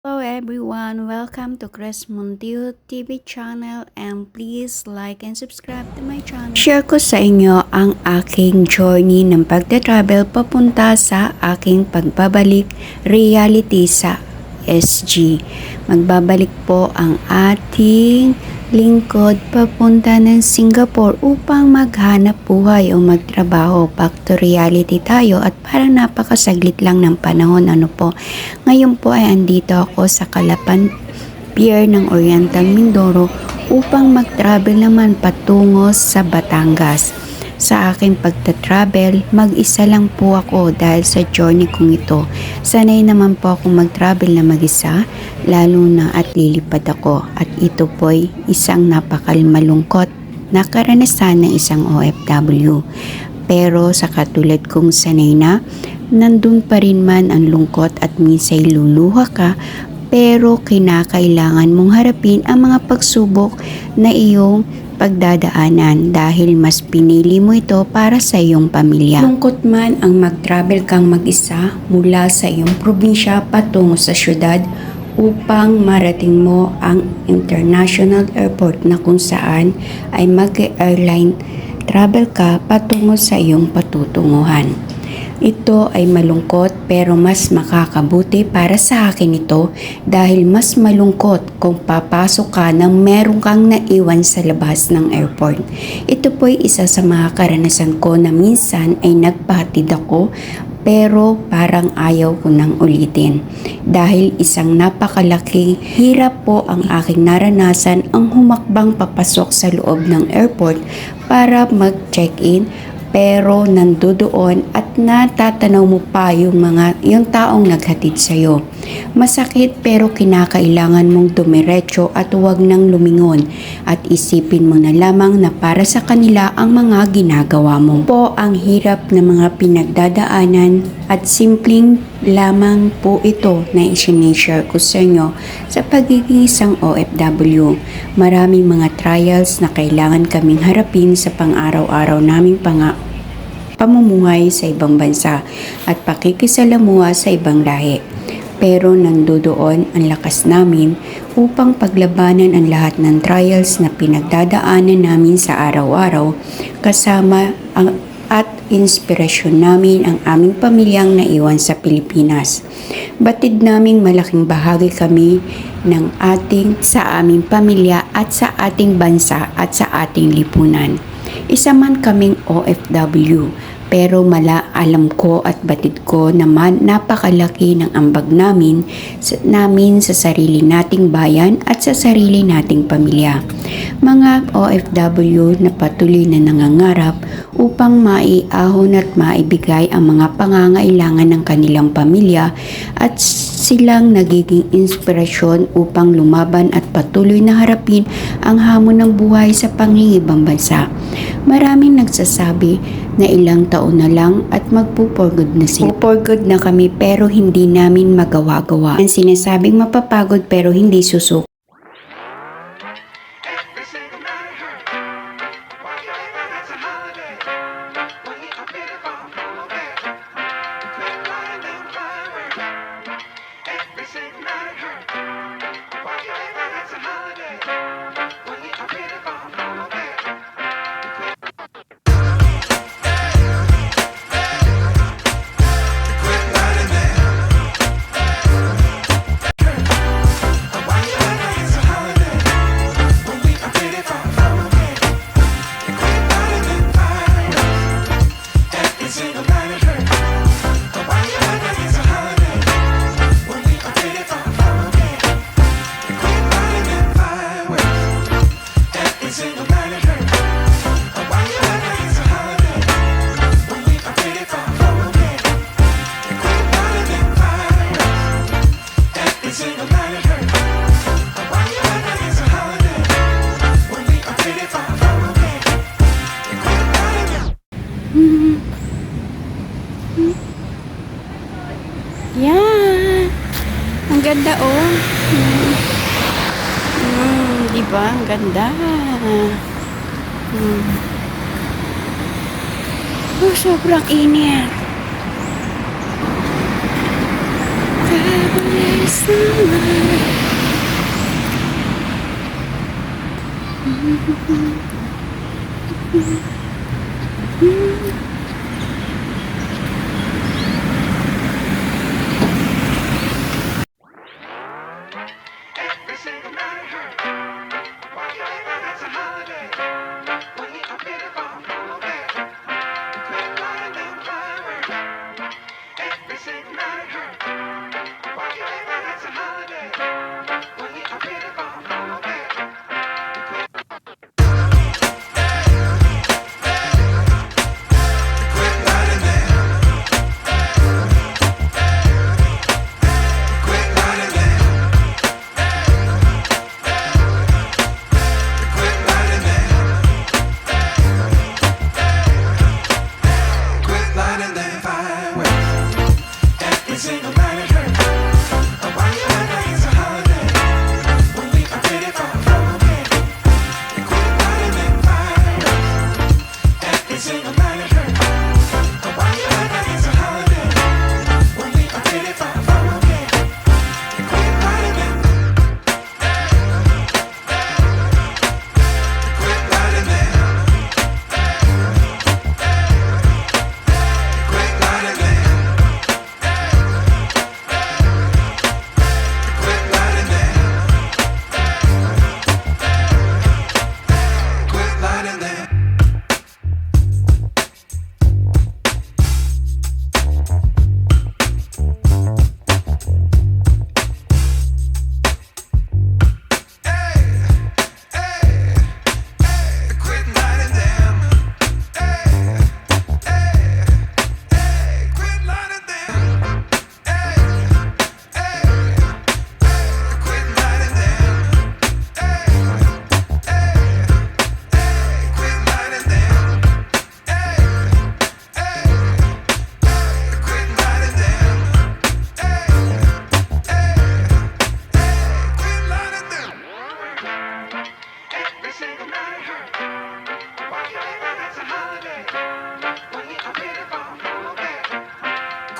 Hello everyone, welcome to Chris Montiel TV channel and please like and subscribe to my channel. Share ko sa inyo ang aking journey ng pagta-travel papunta sa aking pagbabalik reality sa SG. Magbabalik po ang ating lingkod papunta ng Singapore upang maghanap buhay o magtrabaho. Back to reality tayo at parang napakasaglit lang ng panahon. Ano po? Ngayon po ay andito ako sa Kalapan Pier ng Oriental Mindoro upang mag-travel naman patungo sa Batangas. Sa aking pagta-travel, mag-isa lang po ako dahil sa journey kong ito. Sanay naman po ako mag-travel na mag-isa, lalo na at lilipad ako. At ito po'y isang napakamalungkot na karanasan ng isang OFW. Pero sa katulad kong sanay na, nandun pa rin man ang lungkot at minsay luluha ka pero kinakailangan mong harapin ang mga pagsubok na iyong pagdadaanan dahil mas pinili mo ito para sa iyong pamilya. Lungkot man ang mag-travel kang mag-isa mula sa iyong probinsya patungo sa syudad upang marating mo ang international airport na kung saan ay mag-airline travel ka patungo sa iyong patutunguhan. Ito ay malungkot pero mas makakabuti para sa akin ito dahil mas malungkot kung papasok ka nang meron kang naiwan sa labas ng airport. Ito po ay isa sa mga karanasan ko na minsan ay nagpahatid ako pero parang ayaw ko nang ulitin. Dahil isang napakalaki hirap po ang aking naranasan ang humakbang papasok sa loob ng airport para mag-check-in pero nandoon at natatanaw mo pa yung mga yung taong naghatid sa iyo. Masakit pero kinakailangan mong dumiretso at huwag nang lumingon at isipin mo na lamang na para sa kanila ang mga ginagawa mo. Po ang hirap ng mga pinagdadaanan at simpleng lamang po ito na isinishare ko sa inyo sa pagiging isang OFW. Maraming mga trials na kailangan kaming harapin sa pang-araw-araw naming pang pamumuhay sa ibang bansa at pakikisalamuha sa ibang lahi. Pero nandoon ang lakas namin upang paglabanan ang lahat ng trials na pinagdadaanan namin sa araw-araw kasama ang at inspirasyon namin ang aming pamilyang naiwan sa Pilipinas. Batid naming malaking bahagi kami ng ating sa aming pamilya at sa ating bansa at sa ating lipunan. Isa man kaming OFW pero mala alam ko at batid ko naman napakalaki ng ambag namin namin sa sarili nating bayan at sa sarili nating pamilya. Mga OFW na patuloy na nangangarap upang maiahon at maibigay ang mga pangangailangan ng kanilang pamilya at silang nagiging inspirasyon upang lumaban at patuloy na harapin ang hamon ng buhay sa pangingibang bansa. Maraming nagsasabi na ilang taon na lang at magpo-for good na sila. Good na kami pero hindi namin magawa-gawa. Ang sinasabing mapapagod pero hindi susuk. Ang ganda oh. Hmm. Hmm, di ba? Ang ganda. Hmm. Oh, sobrang init. Mm-hmm.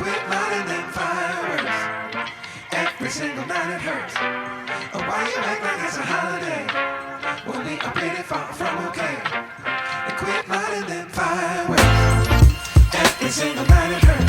quit lighting them fireworks. Every single night it hurts. Oh, why you act like it's a holiday? When we are pretty far from okay. And quit lighting them fireworks. Every single night it hurts.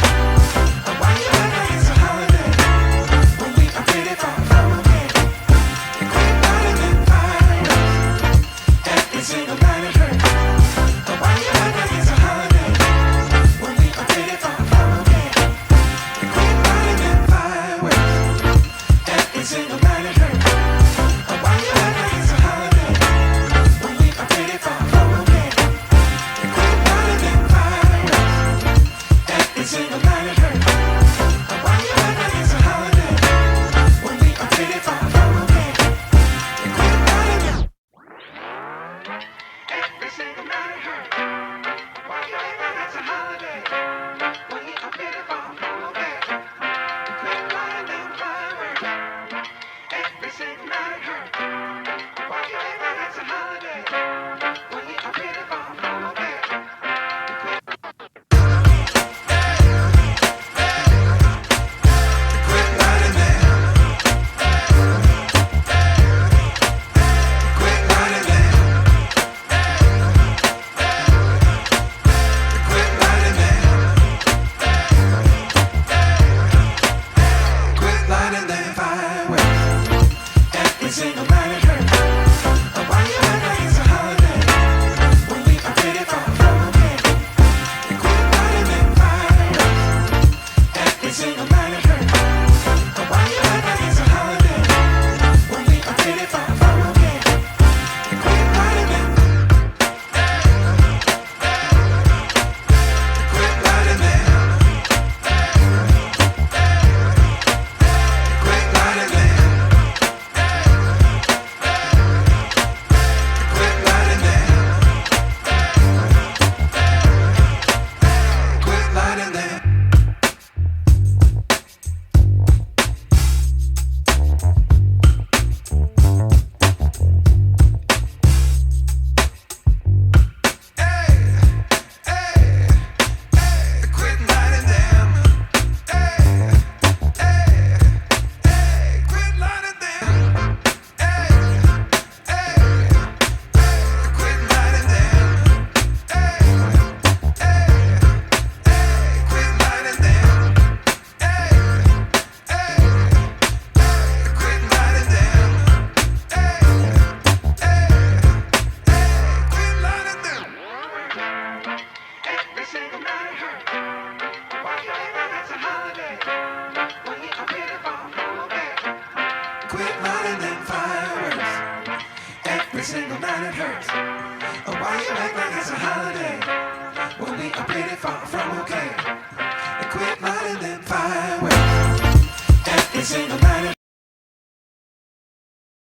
quit running them fireworks. Every single night it hurts.